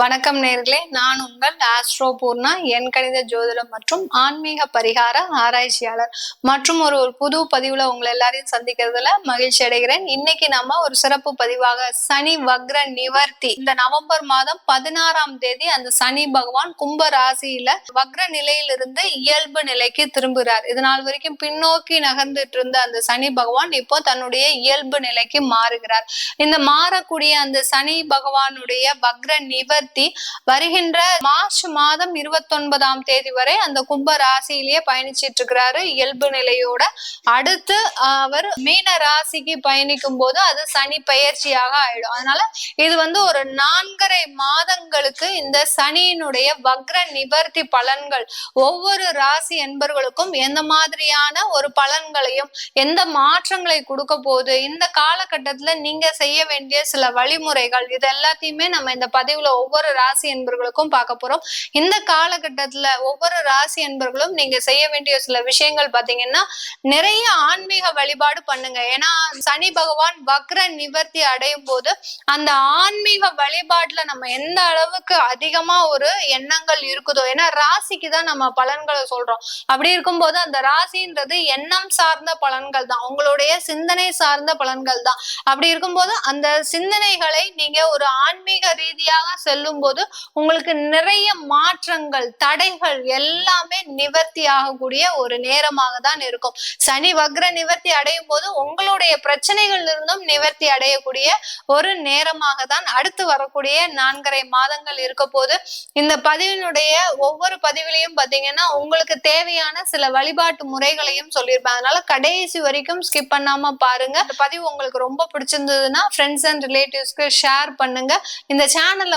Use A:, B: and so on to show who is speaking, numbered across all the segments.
A: வணக்கம் நேர்களே. நான் உங்கள் ஆஸ்ட்ரோ பூர்ணா என் கணித ஜோதிடம் மற்றும் ஆன்மீக பரிகார ஆராய்ச்சியாளர். மற்றும் ஒரு ஒரு புது பதிவுல உங்களை எல்லாரையும் சந்திக்கிறதுல மகிழ்ச்சி அடைகிறேன். இன்னைக்கு நம்ம ஒரு சிறப்பு பதிவாக சனி வக்ர நிவர்த்தி. இந்த நவம்பர் மாதம் பதினாறாம் தேதி அந்த சனி பகவான் கும்ப ராசியில வக்ர நிலையிலிருந்து இயல்பு நிலைக்கு திரும்புகிறார் இது நாள் வரைக்கும் பின்னோக்கி நகர்ந்துட்டு இருந்த அந்த சனி பகவான் இப்போ தன்னுடைய இயல்பு நிலைக்கு மாறுகிறார். இந்த மாறக்கூடிய அந்த சனி பகவானுடைய வக்ர நிவர்த்தி வருகின்ற மார்ச் மாதம் இருபத்தி ஒன்பதாம் தேதி வரை அந்த கும்ப ராசியிலேயே பயணிச்சிட்டு இருக்கிறாரு. இயல்பு நிலையோட அடுத்து அவர் மீன ராசிக்கு பயணிக்கும் போது அது சனி பயிற்சியாக ஆயிடும். அதனால இது வந்து ஒரு நான்கரை மாதங்களுக்கு இந்த சனியினுடைய வக்ர நிவர்த்தி பலன்கள் ஒவ்வொரு ராசி என்பர்களுக்கும் எந்த மாதிரியான ஒரு பலன்களையும் எந்த மாற்றங்களை கொடுக்க போகுது இந்த காலகட்டத்துல நீங்க செய்ய வேண்டிய சில வழிமுறைகள் இது எல்லாத்தையுமே நம்ம இந்த பதிவுல ஒவ்வொரு ராசி என்பர்களுக்கும் பார்க்க போறோம். இந்த காலகட்டத்துல ஒவ்வொரு ராசி என்பர்களும் நீங்க செய்ய வேண்டிய சில விஷயங்கள் பாத்தீங்கன்னா நிறைய ஆன்மீக வழிபாடு பண்ணுங்க. ஏன்னா சனி பகவான் வக்ர நிவர்த்தி அடையும் போது அந்த ஆன்மீக வழிபாட்டுல நம்ம எந்த அளவுக்கு அதிகமா ஒரு எண்ணங்கள் இருக்குதோ ஏன்னா ராசிக்கு தான் நம்ம பலன்களை சொல்றோம். அப்படி இருக்கும்போது அந்த ராசின்றது எண்ணம் சார்ந்த பலன்கள் தான். உங்களுடைய சிந்தனை சார்ந்த பலன்கள் தான். அப்படி இருக்கும்போது அந்த சிந்தனைகளை நீங்க ஒரு ஆன்மீக ரீதியாக சொல்லும் போது உங்களுக்கு நிறைய மாற்றங்கள் தடைகள் எல்லாமே நிவர்த்தி ஆகக்கூடிய ஒரு நேரமாக தான் இருக்கும். சனி வக்ர நிவர்த்தி அடையும் போது உங்களுடைய பிரச்சனைகள் இருந்தும் நிவர்த்தி அடையக்கூடிய ஒரு நேரமாக தான் அடுத்து வரக்கூடிய நான்கரை மாதங்கள் இருக்க போது இந்த பதிவினுடைய ஒவ்வொரு பதிவிலையும் பாத்தீங்கன்னா உங்களுக்கு தேவையான சில வழிபாட்டு முறைகளையும் சொல்லியிருப்பேன். அதனால கடைசி வரைக்கும் ஸ்கிப் பண்ணாம பாருங்க. இந்த பதிவு உங்களுக்கு ரொம்ப பிடிச்சிருந்ததுன்னா ஃப்ரெண்ட்ஸ் அண்ட் ரிலேட்டிவ்ஸ்க்கு ஷேர் பண்ணுங்க. இந்த சேனல்ல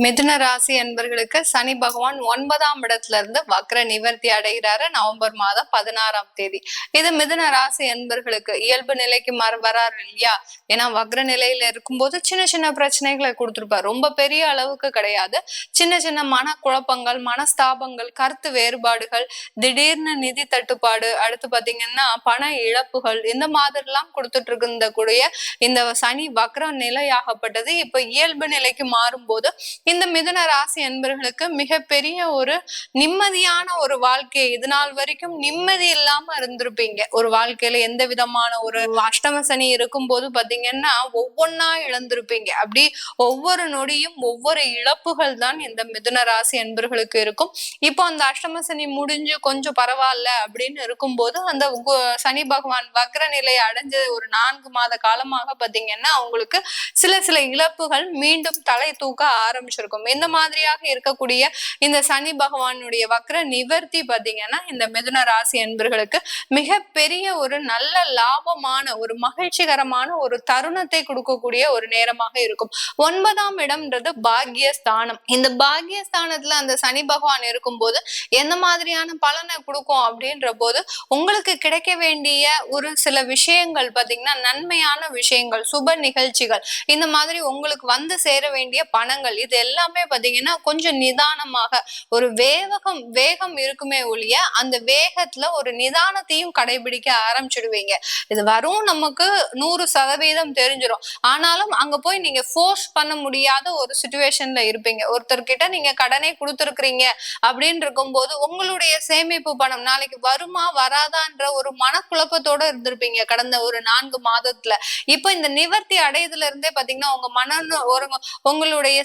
A: மிதுன ராசி என்பர்களுக்கு சனி பகவான் ஒன்பதாம் இடத்துல இருந்து வக்ர நிவர்த்தி அடைகிறாரு. நவம்பர் மாதம் பதினாறாம் தேதி. இது மிதுன ராசி என்பர்களுக்கு இயல்பு நிலைக்கு மற வராரு இல்லையா? ஏன்னா வக்ர நிலையில இருக்கும்போது சின்ன சின்ன பிரச்சனைகளை கொடுத்துருப்பாரு. ரொம்ப பெரிய அளவுக்கு கிடையாது. சின்ன சின்ன மன குழப்பங்கள் மனஸ்தாபங்கள் கருத்து வேறுபாடுகள் திடீர்னு நிதி தட்டுப்பாடு அடுத்து பாத்தீங்கன்னா பண இழப்புகள் இந்த மாதிரிலாம் கொடுத்துட்டு இருந்த கூடிய இந்த சனி வக்ர நிலையாகப்பட்டது. இப்ப இயல்பு நிலைக்கு மாறும்போது இந்த மிதுன ராசி அன்பர்களுக்கு மிகப்பெரிய ஒரு நிம்மதியான ஒரு வாழ்க்கை. இது நாள் வரைக்கும் நிம்மதி இல்லாம இருந்திருப்பீங்க. ஒரு வாழ்க்கையில எந்த விதமான ஒரு அஷ்டம சனி இருக்கும் போது பாத்தீங்கன்னா ஒவ்வொன்னா இழந்திருப்பீங்க. அப்படி ஒவ்வொரு நொடியும் ஒவ்வொரு இழப்புகள் தான் இந்த மிதுன ராசி அன்பர்களுக்கு இருக்கும். இப்போ அந்த அஷ்டம சனி முடிஞ்சு கொஞ்சம் பரவாயில்ல அப்படின்னு இருக்கும்போது அந்த சனி பகவான் வக்ர நிலை அடைஞ்ச ஒரு நான்கு மாத காலமாக பாத்தீங்கன்னா அவங்களுக்கு சில சில இழப்புகள் மீண்டும் தலை தூக்க ஆரம்பிச்சிருக்கும். இந்த மாதிரியாக இருக்கக்கூடிய இந்த சனி பகவானுடைய வக்ர நிவர்த்தி பாத்தீங்கன்னா இந்த மிதுன ராசி என்பர்களுக்கு மிகப்பெரிய ஒரு நல்ல லாபமான ஒரு மகிழ்ச்சிகரமான ஒரு தருணத்தை கொடுக்கக்கூடிய ஒரு நேரமாக இருக்கும். ஒன்பதாம் இடம்ன்றது பாக்யஸ்தானம். இந்த பாக்யஸ்தானத்துல அந்த சனி பகவான் இருக்கும்போது எந்த மாதிரியான பலனை கொடுக்கும் அப்படின்ற போது உங்களுக்கு கிடைக்க வேண்டிய ஒரு சில விஷயங்கள் பாத்தீங்கன்னா நன்மையான விஷயங்கள் சுப நிகழ்ச்சிகள் இந்த மாதிரி உங்களுக்கு வந்து சேர வேண்டிய பணங்கள் இது எல்லாமே பாத்தீங்கன்னா கொஞ்சம் நிதானமாக ஒரு வேகம் வேகம் இருக்குமே ஒழிய அந்த வேகத்துல ஒரு நிதானத்தையும் கடைபிடிக்க ஆரம்பிச்சிடுவீங்க. இது வரும் நமக்கு நூறு சதவீதம் தெரிஞ்சிடும் ஆனாலும் அங்க போய் நீங்க ஃபோர்ஸ் பண்ண முடியாத ஒரு சுச்சுவேஷன்ல இருப்பீங்க. ஒருத்தர்கிட்ட நீங்க கடனே கொடுத்துருக்கீங்க அப்படின்னு இருக்கும்போது உங்களுடைய சேமிப்பு பணம் நாளைக்கு வருமா வராதான்ற ஒரு மனக்குழப்பத்தோட இருந்திருப்பீங்க கடந்த ஒரு நான்கு மாதத்துல. இப்போ இந்த நிவர்த்தி அடையதுல இருந்தே பாத்தீங்கன்னா உங்க மன ஒரு உங்களுடைய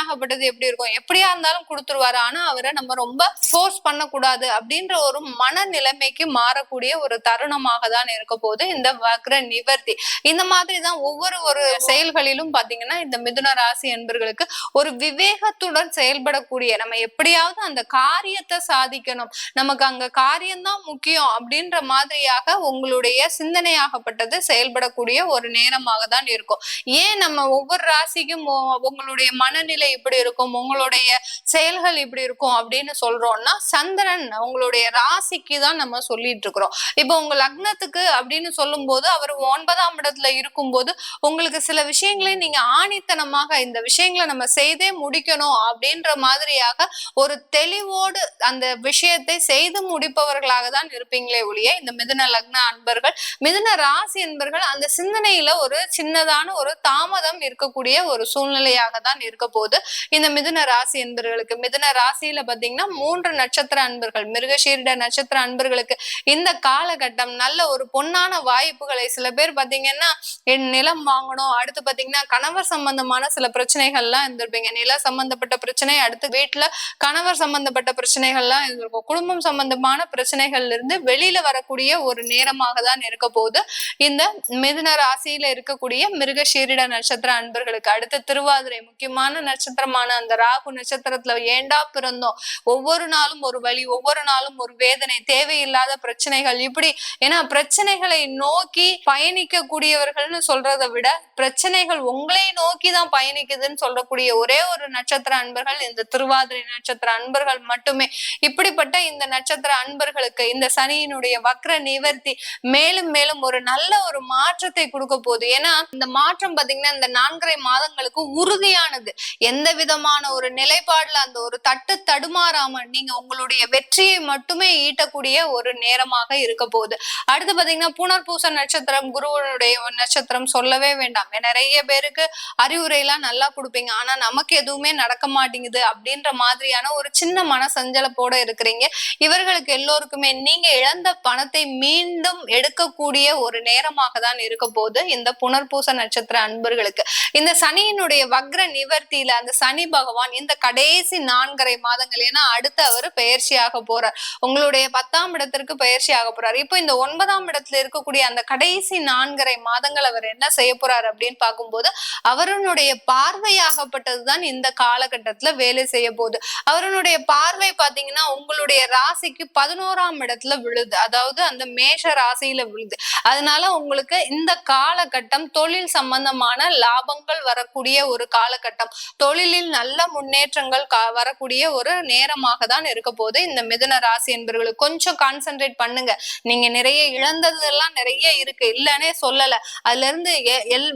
A: ஆகப்பட்டது எப்படி இருக்கும்? எப்படியா இருந்தாலும் கொடுத்துருவாரு. ஆனா அவரை நம்ம ரொம்ப ஃபோர்ஸ் பண்ணக்கூடாது அப்படின்ற ஒரு மனநிலைமைக்கு மாறக்கூடிய ஒரு தருணமாக தான் இருக்க போது இந்த வக்ர நிவர்த்தி. இந்த மாதிரி தான் ஒவ்வொரு ஒரு செயல்களிலும் பாத்தீங்கன்னா இந்த மிதுன ராசி என்பர்களுக்கு ஒரு விவேகத்துடன் செயல்படக்கூடிய நம்ம எப்படியாவது அந்த காரியத்தை சாதிக்கணும். நமக்கு அங்க காரியம்தான் முக்கியம் அப்படின்ற மாதிரியாக உங்களுடைய சிந்தனையாகப்பட்டது செயல்படக்கூடிய ஒரு நேரமாக தான் இருக்கும். ஏன் நம்ம ஒவ்வொரு ராசிக்கும் உங்களுடைய மனநிலை மனநிலை இப்படி இருக்கும் உங்களுடைய செயல்கள் இப்படி இருக்கும் அப்படின்னு சொல்றோம்னா சந்திரன் உங்களுடைய ராசிக்கு தான் நம்ம சொல்லிட்டு இருக்கிறோம் இப்போ உங்க லக்னத்துக்கு அப்படின்னு சொல்லும் போது அவர் ஒன்பதாம் இடத்துல இருக்கும்போது உங்களுக்கு சில விஷயங்களை நீங்க ஆணித்தனமாக இந்த விஷயங்களை நம்ம செய்தே முடிக்கணும் அப்படின்ற மாதிரியாக ஒரு தெளிவோடு அந்த விஷயத்தை செய்து முடிப்பவர்களாக தான் இருப்பீங்களே ஒழிய இந்த மிதுன லக்ன அன்பர்கள் மிதுன ராசி என்பர்கள் அந்த சிந்தனையில ஒரு சின்னதான ஒரு தாமதம் இருக்கக்கூடிய ஒரு சூழ்நிலையாக தான் இருக்க போகுது. இந்த மிதுன ராசி அன்பர்களுக்கு மிதுன ராசியில பாத்தீங்கன்னா மூன்று நட்சத்திர அன்பர்கள் மிருகசீரிட நட்சத்திர அன்பர்களுக்கு இந்த காலகட்டம் நல்ல ஒரு பொன்னான வாய்ப்புகளை சில பேர் பாத்தீங்கன்னா என் நிலம் வாங்கணும் அடுத்து பாத்தீங்கன்னா கணவர் சம்பந்தமான சில பிரச்சனைகள்லாம் இருந்திருப்பீங்க. நில சம்பந்தப்பட்ட பிரச்சனை அடுத்து வீட்டுல கணவர் சம்பந்தப்பட்ட பிரச்சனைகள்லாம் இருந்திருக்கும். குடும்பம் சம்பந்தமான பிரச்சனைகள்ல இருந்து வெளியில வரக்கூடிய ஒரு நேரமாக தான் இருக்க போகுது. இந்த மிதுன ராசியில இருக்கக்கூடிய மிருகசீரிட நட்சத்திர அன்பர்களுக்கு அடுத்து திருவாதிரை முக்கியமான நட்சத்திரமான அந்த ராகு நட்சத்திரத்துல ஏண்டா பிறந்தோம்? ஒவ்வொரு நாளும் ஒரு வழி ஒவ்வொரு நாளும் ஒரு வேதனை தேவையில்லாத பிரச்சனைகள். இப்படி ஏன்னா பிரச்சனைகளை நோக்கி பயணிக்க கூடியவர்கள்னு சொல்றதை விட பிரச்சனைகள் உங்களை நோக்கி தான் பயணிக்குதுன்னு சொல்லக்கூடிய ஒரே ஒரு நட்சத்திர அன்பர்கள் இந்த திருவாதிரை நட்சத்திர அன்பர்கள் மட்டுமே. இப்படிப்பட்ட இந்த நட்சத்திர அன்பர்களுக்கு இந்த சனியினுடைய வக்ர நிவர்த்தி மேலும் மேலும் ஒரு நல்ல ஒரு மாற்றத்தை கொடுக்க போகுது. ஏன்னா இந்த மாற்றம் பாத்தீங்கன்னா இந்த நான்கரை மாதங்களுக்கு உறுதியானது. எந்த விதமான ஒரு நிலைப்பாடுல அந்த ஒரு தட்டு தடுமாறாம நீங்க உங்களுடைய வெற்றியை மட்டுமே ஈட்டக்கூடிய ஒரு நேரமாக இருக்க போகுது. அடுத்து பாத்தீங்கன்னா புனர்பூச நட்சத்திரம் குருவனுடைய நட்சத்திரம் சொல்லவே வேண்டாம். நிறைய பேருக்கு அறிவுரை எல்லாம் நல்லா கொடுப்பீங்க. ஆனா நமக்கு எதுவுமே நடக்க மாட்டேங்குது அப்படின்ற மாதிரியான ஒரு சின்ன மன சஞ்சலப்போட இருக்கிறீங்க. இவர்களுக்கு எல்லோருக்குமே நீங்க இழந்த பணத்தை மீண்டும் எடுக்கக்கூடிய ஒரு நேரமாக தான் இருக்க போகுது இந்த புனர்பூச நட்சத்திர அன்பர்களுக்கு. இந்த சனியினுடைய வக்ர நிவர்த்தியில அந்த சனி பகவான் இந்த கடைசி நான்கரை மாதங்கள் ஏன்னா அடுத்து அவர் பயிற்சியாக போறார். உங்களுடைய பத்தாம் இடத்திற்கு பயிற்சியாக போறார். இப்போ இந்த ஒன்பதாம் இடத்துல இருக்கக்கூடிய அந்த கடைசி நான்கரை மாதங்கள் அவர் என்ன செய்ய போறார் அப்படின்னு பார்க்கும்போது அவருடைய பார்வையாகப்பட்டதுதான் இந்த காலகட்டத்துல வேலை செய்ய போகுது. அவருடைய பார்வை பாத்தீங்கன்னா உங்களுடைய ராசிக்கு பதினோராம் இடத்துல விழுது. அதாவது அந்த மேஷ ராசியில விழுது. அதனால உங்களுக்கு இந்த காலகட்டம் தொழில் சம்பந்தமான லாபங்கள் வரக்கூடிய ஒரு காலகட்டம். தொழிலில் நல்ல முன்னேற்றங்கள் வரக்கூடிய ஒரு நேரமாக தான் இருக்க போது இந்த மிதுன ராசி என்பவர்களுக்கு கொஞ்சம் கான்சென்ட்ரேட் பண்ணுங்க. நீங்க நிறைய இழந்ததெல்லாம் நிறைய இருக்கு. இல்லைன்னே சொல்லல. அதுல இருந்து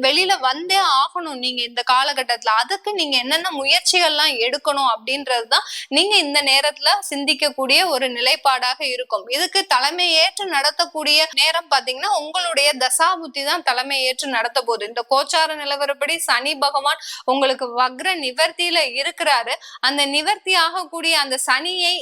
A: வெளியில வந்தே ஆகணும் நீங்க இந்த காலகட்டத்துல. அதுக்கு நீங்க என்னென்ன முயற்சிகள்லாம் எடுக்கணும் அப்படின்றதுதான் நீங்க இந்த நேரத்துல சிந்திக்கக்கூடிய ஒரு நிலைப்பாடாக இருக்கும். இதுக்கு தலைமை ஏற்று நடத்தக்கூடிய நேரம் பாத்தீங்கன்னா உங்களுடைய தசாபுத்தி தான் தலைமை ஏற்று நடத்த போகுது. இந்த கோச்சார நிலவரப்படி சனி பகவான் உங்களுக்கு வக்ர நிவர்த்தியில இருக்கிறாரு. அந்த நிவர்த்தி ஆகக்கூடிய அந்த சனியை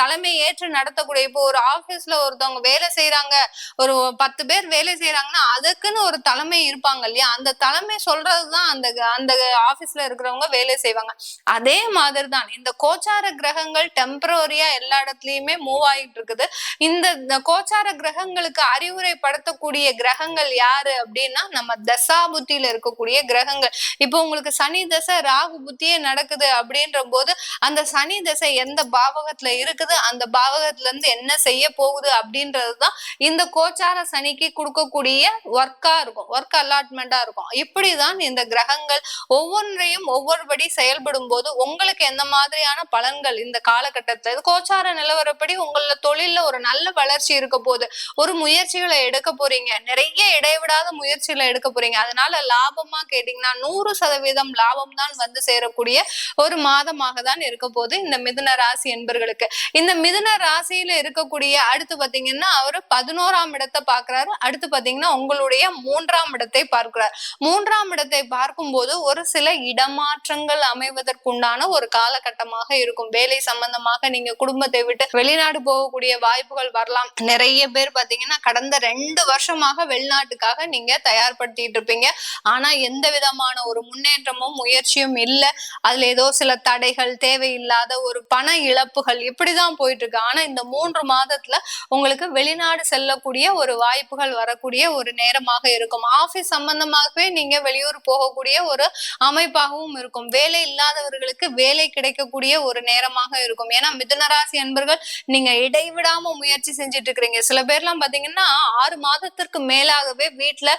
A: தலைமை ஏற்று நடத்தக்கூடிய இப்போ ஒரு ஆபீஸ்ல ஒருத்தவங்க வேலை செய்யறாங்க ஒரு பத்து பேர் வேலை செய்யறாங்கன்னா அதுக்குன்னு ஒரு தலைமை இருப்பாங்க இல்லையா? அந்த தலைமை சொல்றதுதான் அந்த அந்த ஆபீஸ்ல இருக்கிறவங்க வேலை செய்வாங்க. அதே மாதிரி தான் இந்த கோச்சார கிரகங்கள் டெம்பரரியா எல்லா இடத்துலயுமே மூவ் ஆகிட்டு இருக்குது. இந்த கோச்சார கிரகங்களுக்கு அறிவுரைப்படுத்தக்கூடிய கிரகங்கள் யாரு அப்படின்னா நம்ம தசா புத்தியில இருக்கக்கூடிய கிரகங்கள். இப்போ உங்களுக்கு சனி தசை ராகு புத்தியே நடக்குது அப்படின்ற போது அந்த சனி திசை எந்த பாவகத்துல இருக்குது அந்த பாவகத்துல இருந்து என்ன செய்ய போகுது அப்படின்றதுதான் இந்த கோச்சார சனிக்கு கொடுக்கக்கூடிய ஒர்க்கா இருக்கும் ஒர்க் அலாட்மெண்டா இருக்கும். இப்படிதான் இந்த கிரகங்கள் ஒவ்வொன்றையும் ஒவ்வொருபடி செயல்படும் போது உங்களுக்கு எந்த மாதிரியான பலன்கள் இந்த காலகட்டத்துல கோச்சார நிலவரப்படி உங்கள தொழில ஒரு நல்ல வளர்ச்சி இருக்க போது ஒரு முயற்சிகளை எடுக்க போறீங்க நிறைய இடைவிடாத முயற்சிகளை எடுக்க போறீங்க. அதனால லாபமா கேட்டீங்கன்னா நூறு சதவீதம் லாபம் தான் வந்து சேரக்கூடிய ஒரு மாதமாக தான் இருக்க போது இந்த மிதுன ராசி என்பர்களுக்கு. இந்த மிதுன ராசியில இருக்கக்கூடிய அடுத்து பாத்தீங்கன்னா அவர் பதினோராம் இடத்தை பாக்குறாரு அடுத்து பாத்தீங்கன்னா உங்களுடைய மூன்றாம் இடத்தை பார்க்கிறார். மூன்றாம் இடத்தை பார்க்கும்போது ஒரு சில இடமாற்றங்கள் அமைவதற்குண்டான ஒரு காலகட்டமாக இருக்கும். வேலை சம்பந்தமாக நீங்க குடும்பத்தை விட்டு வெளிநாடு போகக்கூடிய வாய்ப்புகள் வரலாம். நிறைய பேர் பாத்தீங்கன்னா கடந்த ரெண்டு வருஷமாக வெளிநாட்டுக்காக நீங்க தயார்படுத்திட்டு இருப்பீங்க. ஆனா எந்த விதமான ஒரு முன்னேற்றமும் முயற்சியும் இல்லை. அதுல ஏதோ சில தடைகள் தேவையில்லாத ஒரு பண இழப்புகள் இப்படிதான் போயிட்டு இருக்கு ஆனா இந்த மூன்று மாதத்துல உங்களுக்கு வெளிநாடு செல்லக்கூடிய ஒரு வாய்ப்புகள் வரக்கூடிய ஒரு நேரமாக இருக்கும். ஆபீஸ் சம்பந்தமாகவே நீங்க வெளியூர் போகக்கூடிய ஒரு அமைப்பாகவும் இருக்கும். வேலை இல்லாதவர்களுக்கு வேலை கிடைக்கக்கூடிய ஒரு நேரமாக இருக்கும். ஏன்னா மிதுனராசி அன்பர்கள் நீங்க இடைவிடாம முயற்சி செஞ்சுட்டு இருக்கிறீங்க சில பேர்லாம் பாத்தீங்கன்னா ஆறு மாதத்திற்கு மேலாகவே வீட்டுல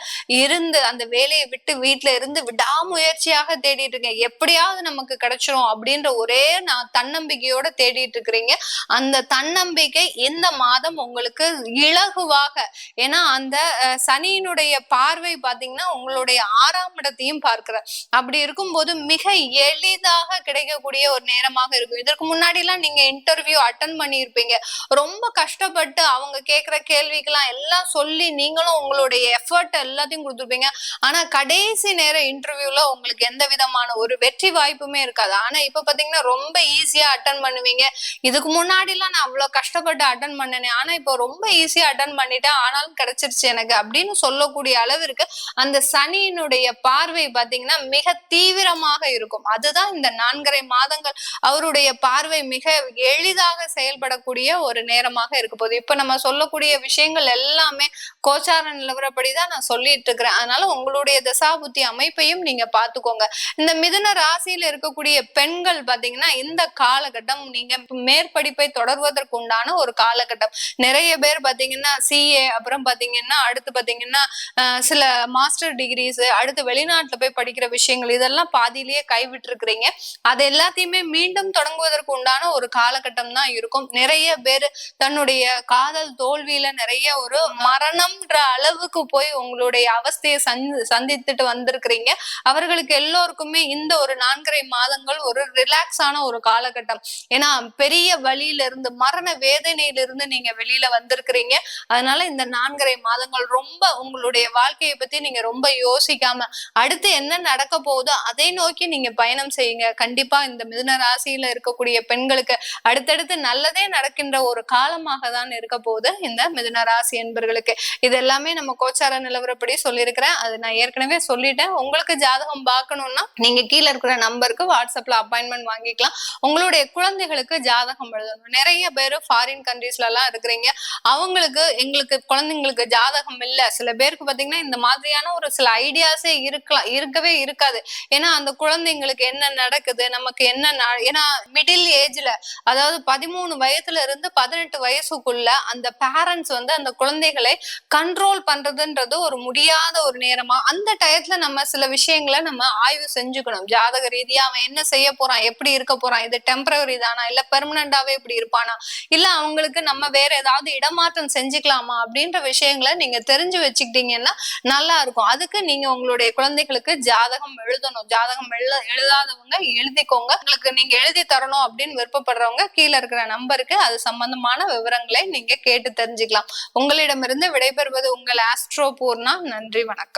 A: இருந்து அந்த வேலையை விட்டு வீட்டுல இருந்து விடாமுயற்சியாக தேடிட்டு இருக்கீங்க எப்படி எப்படியாவது நமக்கு கிடைச்சிரும் அப்படின்ற ஒரே நான் தன்னம்பிக்கையோட தேடிட்டு இருக்கிறீங்க. அந்த தன்னம்பிக்கை இந்த மாதம் உங்களுக்கு இலகுவாக ஏன்னா அந்த சனியினுடைய பார்வை பாத்தீங்கன்னா உங்களுடைய ஆறாம் இடத்தையும் பார்க்கிற அப்படி இருக்கும்போது மிக எளிதாக கிடைக்கக்கூடிய ஒரு நேரமாக இருக்கும். இதற்கு முன்னாடி எல்லாம் நீங்க இன்டர்வியூ அட்டன் பண்ணியிருப்பீங்க. ரொம்ப கஷ்டப்பட்டு அவங்க கேட்கிற கேள்விக்கெல்லாம் எல்லாம் சொல்லி நீங்களும் உங்களுடைய எஃபர்ட் எல்லாத்தையும் கொடுத்துருப்பீங்க. ஆனா கடைசி நேர இன்டர்வியூல உங்களுக்கு எந்த விதமான ஒரு வெற்றி வாய்ப்புமே இருக்காது. ஆனா இப்ப பாத்தீங்கன்னா ரொம்ப ஈஸியா அட்டன் பண்ணுவீங்க. இதுக்கு முன்னாடி எல்லாம் நான் அவ்வளவு கஷ்டப்பட்டு அட்டன் பண்ணனே. ஆனா இப்போ ரொம்ப ஈஸியா அட்டன் பண்ணிட்டேன். ஆனாலும் கிடைச்சிருச்சு எனக்கு அப்படின்னு சொல்லக்கூடிய அளவிற்கு அந்த சனியினுடைய பார்வை பாத்தீங்கன்னா மிக தீவிரமாக இருக்கும். அதுதான் இந்த நான்கரை மாதங்கள் அவருடைய பார்வை மிக எளிதாக செயல்படக்கூடிய ஒரு நேரமாக இருக்க போகுது. இப்ப நம்ம சொல்லக்கூடிய விஷயங்கள் எல்லாமே கோச்சார நிலவரப்படிதான் நான் சொல்லிட்டு இருக்கிறேன். அதனால உங்களுடைய தசாபுத்தி அமைப்பையும் நீங்க பாத்துக்கோங்க. இந்த மிதுன ராசியில இருக்கக்கூடிய பெண்கள் பாத்தீங்கன்னா இந்த காலகட்டம் நீங்க மேற்படிப்பை தொடர்வதற்கு உண்டான ஒரு காலகட்டம். நிறைய பேர் பாத்தீங்கன்னா சிஏ அப்புறம் பாத்தீங்கன்னா அடுத்து பாத்தீங்கன்னா சில மாஸ்டர் டிகிரிஸ் அடுத்து வெளிநாட்டுல போய் படிக்கிற விஷயங்கள் இதெல்லாம் பாதியிலேயே கைவிட்டு இருக்கிறீங்க அது எல்லாத்தையுமே மீண்டும் தொடங்குவதற்கு உண்டான ஒரு காலகட்டம் தான் இருக்கும். நிறைய பேர் தன்னுடைய காதல் தோல்வியில நிறைய ஒரு மரணம்ன்ற அளவுக்கு போய் உங்களுடைய அவஸ்தையை சந்தித்துட்டு வந்திருக்கிறீங்க. அவர்களுக்கு எல்லோருக்குமே இந்த ஒரு நான்கரை மாதங்கள் ஒரு ரிலாக்ஸான ஒரு காலகட்டம். ஏன்னா பெரிய வழியில இருந்து மரண வேதனையிலிருந்து நீங்க வெளியில வந்திருக்கிறீங்க. அதனால இந்த நான்கரை மாதங்கள் ரொம்ப உங்களுடைய வாழ்க்கையை பத்தி நீங்க ரொம்ப யோசிக்காம அடுத்து என்ன நடக்க போகுதோ அதை நோக்கி நீங்க பயணம் செய்யுங்க. கண்டிப்பா இந்த மிதுன ராசியில இருக்கக்கூடிய பெண்களுக்கு அடுத்தடுத்து நல்லதே நடக்கின்ற ஒரு காலமாக தான் இருக்க போகுது இந்த மிதுன ராசி என்பர்களுக்கு. இது எல்லாமே நம்ம கோச்சார நிலவரப்படி சொல்லியிருக்கிறேன். அது நான் ஏற்கனவே சொல்லிட்டேன். உங்களுக்கு ஜாதகம் பார்க்கணும்னா நீங்க கீழே இருக்கிற நம்பருக்கு வாட்ஸ்அப்ல அப்பாயின்மெண்ட் வாங்கிக்கலாம். உங்களுடைய குழந்தைகளுக்கு ஜாதகம் எழுதணும். நிறைய பேர் ஃபாரின் கண்ட்ரீஸ்ல எல்லாம் இருக்கிறீங்க. அவங்களுக்கு எங்களுக்கு குழந்தைங்களுக்கு ஜாதகம் இல்ல. சில பேருக்கு பாத்தீங்கன்னா இந்த மாதிரியான ஒரு சில ஐடியாஸே இருக்கலாம். இருக்கவே இருக்காது. ஏன்னா அந்த குழந்தைங்களுக்கு என்ன நடக்குது? நமக்கு என்ன ஏன்னா மிடில் ஏஜ்ல அதாவது பதிமூணு வயசுல இருந்து பதினெட்டு வயசுக்குள்ள அந்த பேரண்ட்ஸ் வந்து அந்த குழந்தைகளை கண்ட்ரோல் பண்றதுன்றது ஒரு முடியாத ஒரு நேரமா அந்த டயத்துல நம்ம சில விஷயங்களை நம்ம ஆய்வு செஞ்சுக்கணும். ஜாதக ரீதியா அவன் என்ன செய்ய போறான் எப்படி இருக்க போறான் இது டெம்பரரி தானா இல்ல பெர்மனண்டாவே இப்படி இருப்பானா? இல்ல அவங்களுக்கு நம்ம வேற ஏதாவது இடமாற்றம் செஞ்சுக்கலாமா? அப்படின்ற விஷயங்களை நீங்க தெரிஞ்சு வச்சுக்கிட்டீங்கன்னா நல்லா இருக்கும். அதுக்கு நீங்க உங்களுடைய குழந்தைகளுக்கு ஜாதகம் எழுதணும். ஜாதகம் எழுத எழுதாதவங்க எழுதிக்கோங்க. உங்களுக்கு நீங்க எழுதி தரணும் அப்படின்னு விருப்பப்படுறவங்க கீழே இருக்கிற நம்பருக்கு அது சம்பந்தமான விவரங்களை நீங்க கேட்டு தெரிஞ்சுக்கலாம். உங்களிடமிருந்து விடைபெறுவது உங்கள் ஆஸ்ட்ரோ பூர்ணா. நன்றி வணக்கம்.